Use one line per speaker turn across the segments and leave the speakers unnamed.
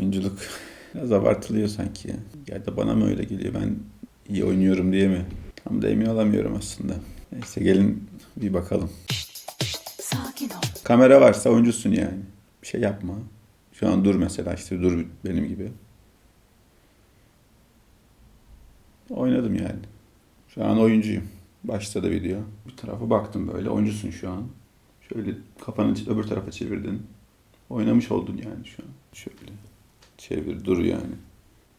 Oyunculuk biraz abartılıyor sanki ya. Ya da bana mı öyle geliyor? Ben iyi oynuyorum diye mi? Tam da emin olamıyorum aslında. Neyse gelin bir bakalım.
Sakin ol.
Kamera varsa oyuncusun yani. Bir şey yapma. Şu an dur mesela işte dur benim gibi. Oynadım yani. Şu an oyuncuyum. Başta video. Bir tarafa baktım böyle. Oyuncusun şu an. Şöyle kafanı öbür tarafa çevirdin. Oynamış oldun yani şu an. Şöyle çevir dur yani.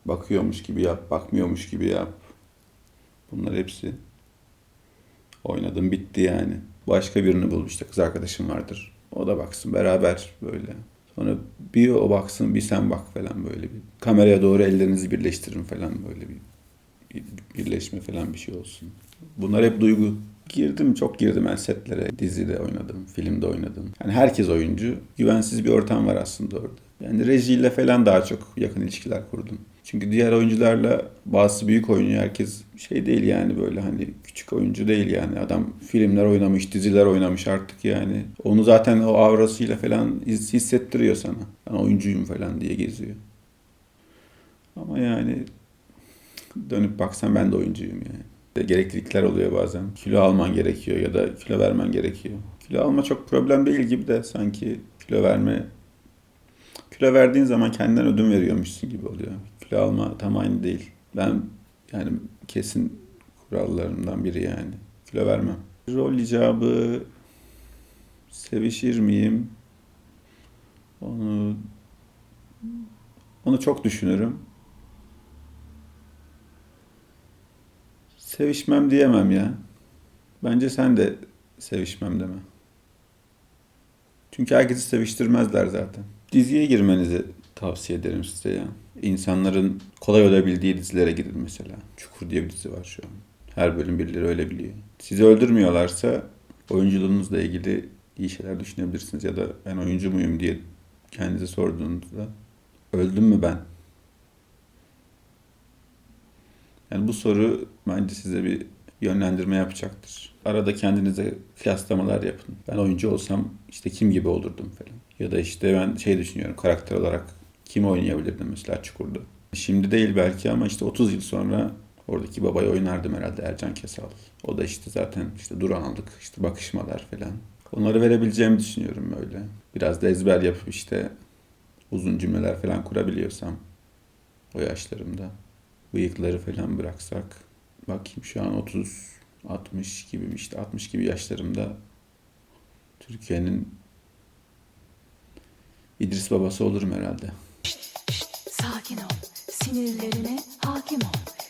Bakıyormuş gibi yap, bakmıyormuş gibi yap. Bunlar hepsi oynadım bitti yani. Başka birini bul işte kız arkadaşım vardır. O da baksın beraber böyle. Sonra bir o baksın bir sen bak falan böyle bir. Kameraya doğru ellerinizi birleştirin falan böyle bir, bir birleşme falan bir şey olsun. Bunlar hep duygu. Girdim çok girdim ben setlere. Dizide oynadım, filmde oynadım. Yani herkes oyuncu. Güvensiz bir ortam var aslında orada. Yani rejiyle falan daha çok yakın ilişkiler kurdum. Çünkü diğer oyuncularla bazısı büyük oynuyor. Herkes şey değil yani böyle hani küçük oyuncu değil yani. Adam filmler oynamış, diziler oynamış artık yani. Onu zaten o aurasıyla falan his- hissettiriyor sana. Ben oyuncuyum falan diye geziyor. Ama yani dönüp baksan ben de oyuncuyum yani. Gereklilikler oluyor bazen. Kilo alman gerekiyor ya da kilo vermen gerekiyor. Kilo alma çok problem değil gibi de sanki kilo verme kilo verdiğin zaman kendinden ödün veriyormuşsun gibi oluyor. Kilo alma tam aynı değil. Ben yani kesin kurallarımdan biri yani. Kilo vermem. Rol icabı sevişir miyim? Onu onu çok düşünürüm. Sevişmem diyemem ya. Bence sen de sevişmem deme. Çünkü herkesi seviştirmezler zaten. Diziye girmenizi tavsiye ederim size ya. İnsanların kolay ölebildiği dizilere gidin mesela. Çukur diye bir dizi var şu an. Her bölüm birileri öyle biliyor. Sizi öldürmüyorlarsa oyunculuğunuzla ilgili iyi şeyler düşünebilirsiniz. Ya da ben oyuncu muyum diye kendinize sorduğunuzda öldüm mü ben? Yani bu soru bence size bir yönlendirme yapacaktır. Arada kendinize kıyaslamalar yapın. Ben oyuncu olsam işte kim gibi olurdum falan. Ya da işte ben şey düşünüyorum karakter olarak kim oynayabilirdim mesela Çukur'da. Şimdi değil belki ama işte 30 yıl sonra oradaki babayı oynardım herhalde Ercan Kesal. O da işte zaten işte duranlık, işte bakışmalar falan. Onları verebileceğimi düşünüyorum böyle. Biraz da ezber yapıp işte uzun cümleler falan kurabiliyorsam o yaşlarımda bıyıkları falan bıraksak bakayım şu an 30 60 gibi işte 60 gibi yaşlarımda Türkiye'nin İdris babası olurum herhalde.
Sakin ol. Sinirlerine hakim ol.